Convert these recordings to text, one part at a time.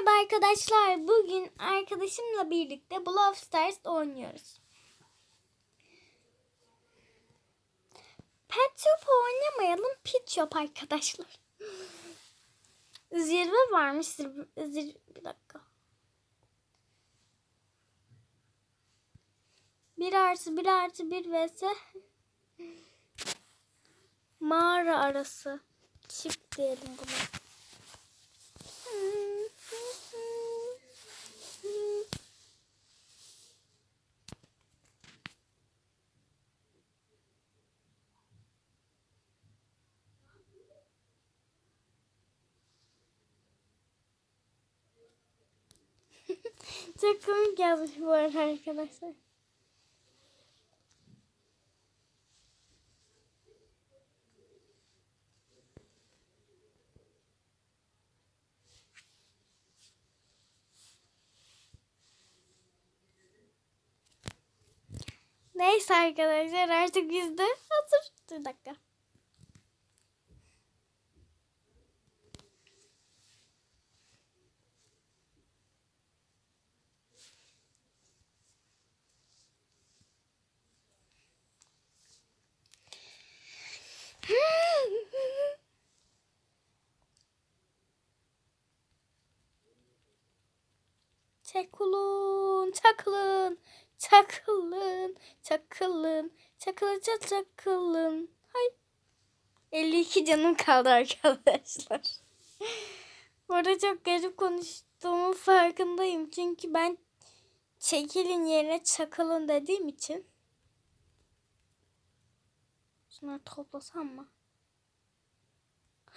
Merhaba arkadaşlar. Bugün arkadaşımla birlikte Brawl Stars oynuyoruz. Pet Shop oynamayalım. Pet Shop arkadaşlar. Zirve varmış. Zirve, zirve, bir dakika. Bir artı bir artı bir vs mağara arası. Çift diyelim buna. Çok komik yazmış bu arada arkadaşlar. Neyse arkadaşlar artık biz de hazır. Bir dakika. Çekulun, çakılın, çakılın, çakılın, çakılınca çakılın. Hay. 52 canım kaldı arkadaşlar. Bu arada çok garip konuştuğumun farkındayım. Çünkü ben çekilin yerine çakılın dediğim için. Şunları toplasam mı?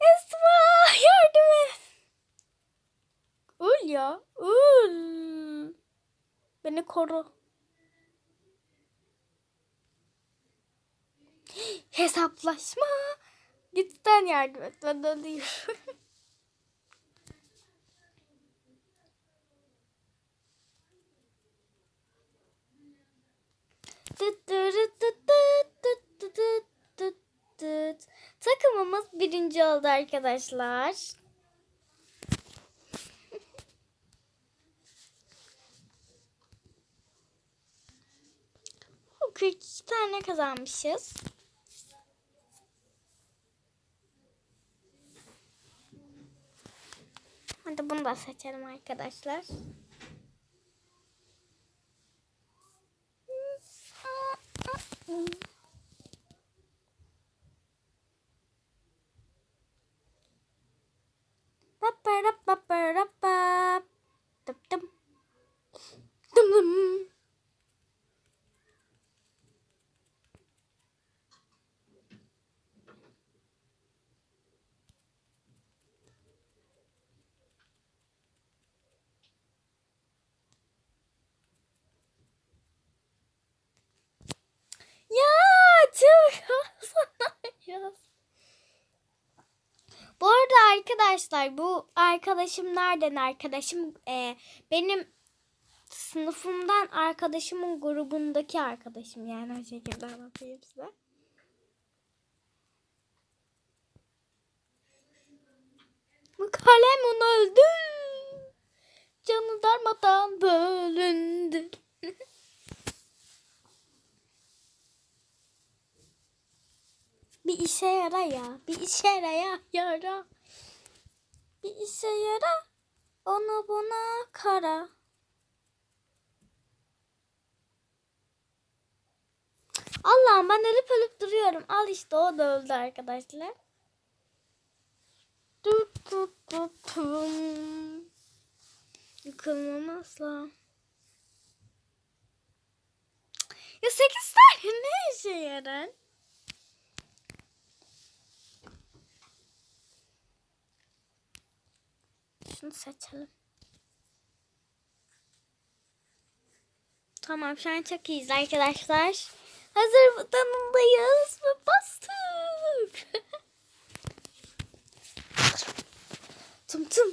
Esma yardım et. Öl ya. Öl. Beni koru. Hesaplaşma. Git sen yardım et. Ben öleyim. Takımımız birinci oldu arkadaşlar. 42 tane kazanmışız. Hadi bunu da seçelim arkadaşlar. Dım dım. Ya çok yaz. Bu arada arkadaşlar bu arkadaşım nereden arkadaşım? Ee, benim sınıfımdan arkadaşımın grubundaki arkadaşım yani o şekilde anlatayım size. Bu kalem onu öldü. Canı darmadan bölündü. Bir işe yara ya. Bir işe yara ya. Yara. Bir işe yara. Onu buna kara. Allah'ım ben ölüp ölüp duruyorum. Al işte o da öldü arkadaşlar. Yıkılmam asla. Ya sekiz tane ne işe yarar? Şunu seçelim. Tamam şu an çok iyiyiz arkadaşlar. Hazır butonundayız ve bastık. tum tum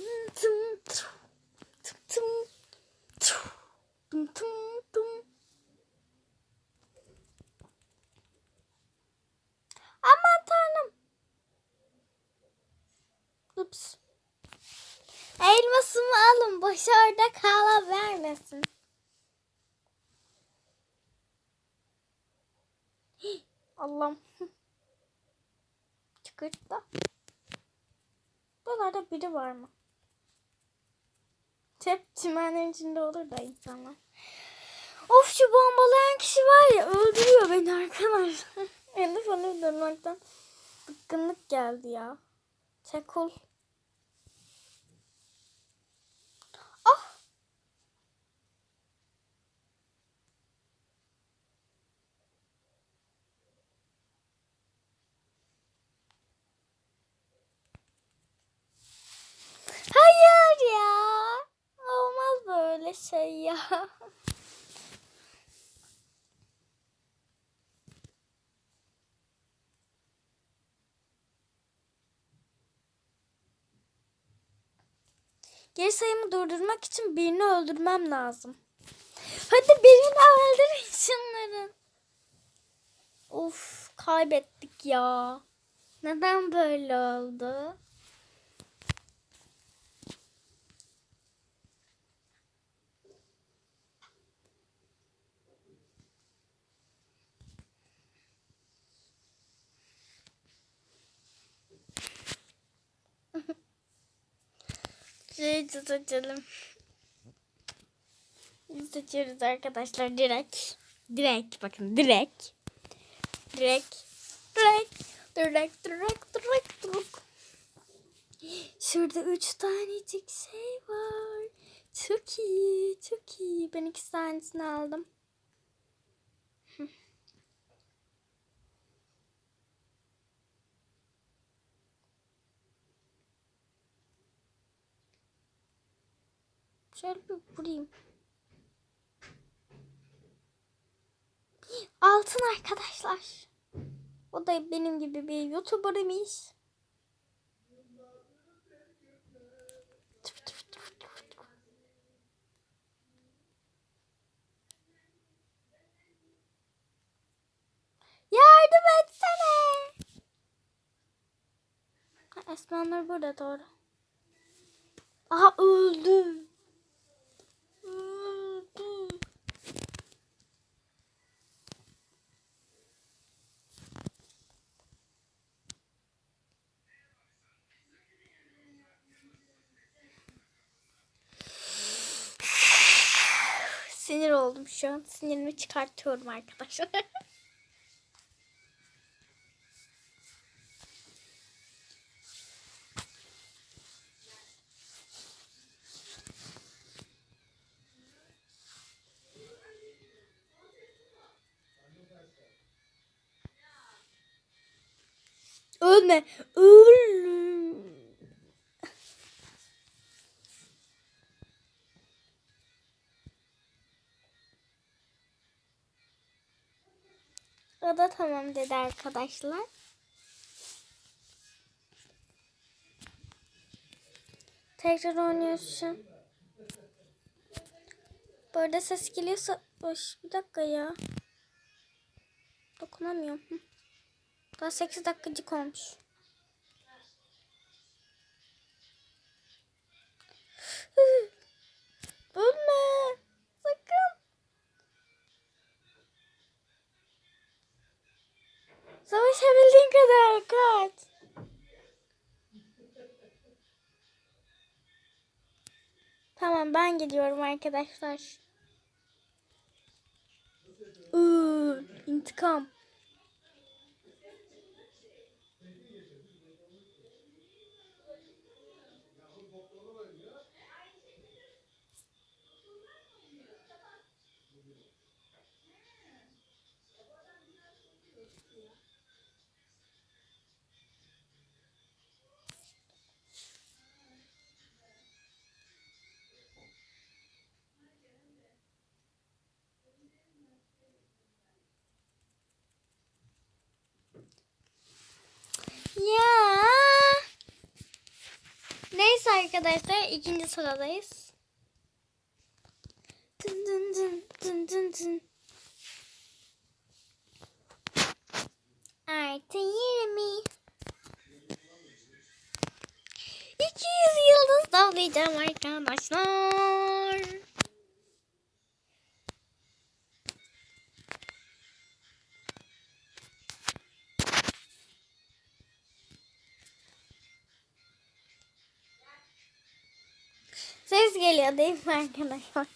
Allah'ım. Çıkırttı. Buralarda biri var mı? Hep çimenlerin içinde olur da insanlar. Of şu bombalayan kişi var ya öldürüyor beni arkadaşlar. Elif onu durmaktan bıkkınlık geldi ya. Çekul. Ah! Hayır ya. Olmaz böyle şey ya. Geri sayımı durdurmak için birini öldürmem lazım. Hadi birini öldürün şunların. Of kaybettik ya. Neden böyle oldu? Şurayı seçelim. Biz seçiyoruz arkadaşlar direkt. Direkt bakın direkt. Direkt. Direkt. Direkt. Direkt. Direkt. direkt. Şurada üç tanecik şey var. Çok iyi. Çok iyi. Ben iki tanesini aldım. Şöyle bir vurayım. Altın arkadaşlar. O da benim gibi bir YouTuber'ıymış. Yardım etsene. Ha, Esma Nur burada doğru. Aha öldü. Öldü. Sinir oldum şu an. Sinirimi çıkartıyorum arkadaşlar. Ölme. Öl. O da tamam dedi arkadaşlar. Tekrar an. Bu arada ses geliyorsa... Boş, bir dakika ya. Dokunamıyorum. Daha 8 dakikacık olmuş. Ölme. Sakın. Savaşabildiğin kadar kaç. Tamam ben gidiyorum arkadaşlar. Iıı, intikam. Neyse arkadaşlar ikinci sıradayız. Dın dın dın dın dın dın. Artı 20. 200 yıldız da yollayacağım arkadaşlar. Ses geliyor değil mi arkadaşlar?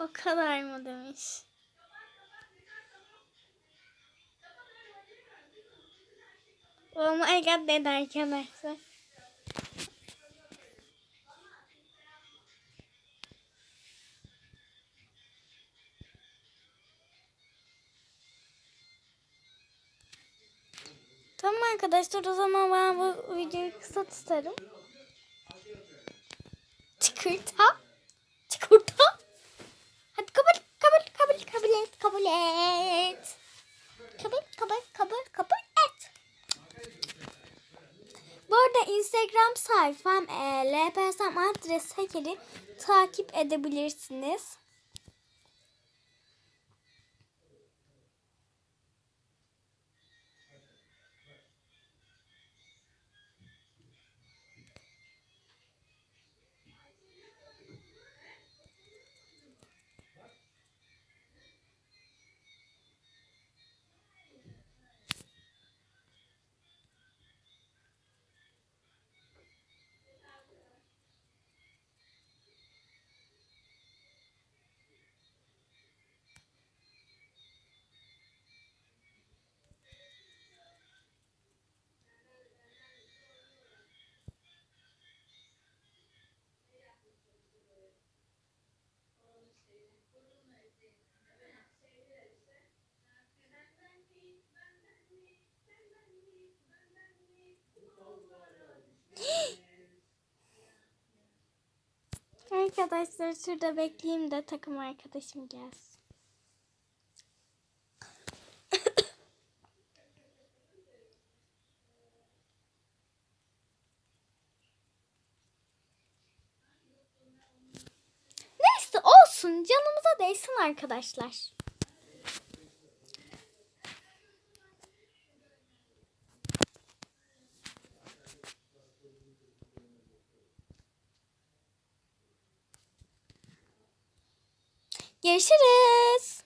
O kadar mı demiş? Oh my god dedi arkadaşlar. Tamam arkadaşlar o zaman ben bu videoyu kısa tutarım. Çıkırta. Çıkırta. Hadi kabul, kabul, kabul, kabul et, kabul. Kabul, kabul, kabul, et. Bu arada Instagram sayfam e, LPSM adres takip edebilirsiniz. Arkadaşlar şurada bekleyeyim de takım arkadaşım gelsin. Neyse olsun canımıza değsin arkadaşlar.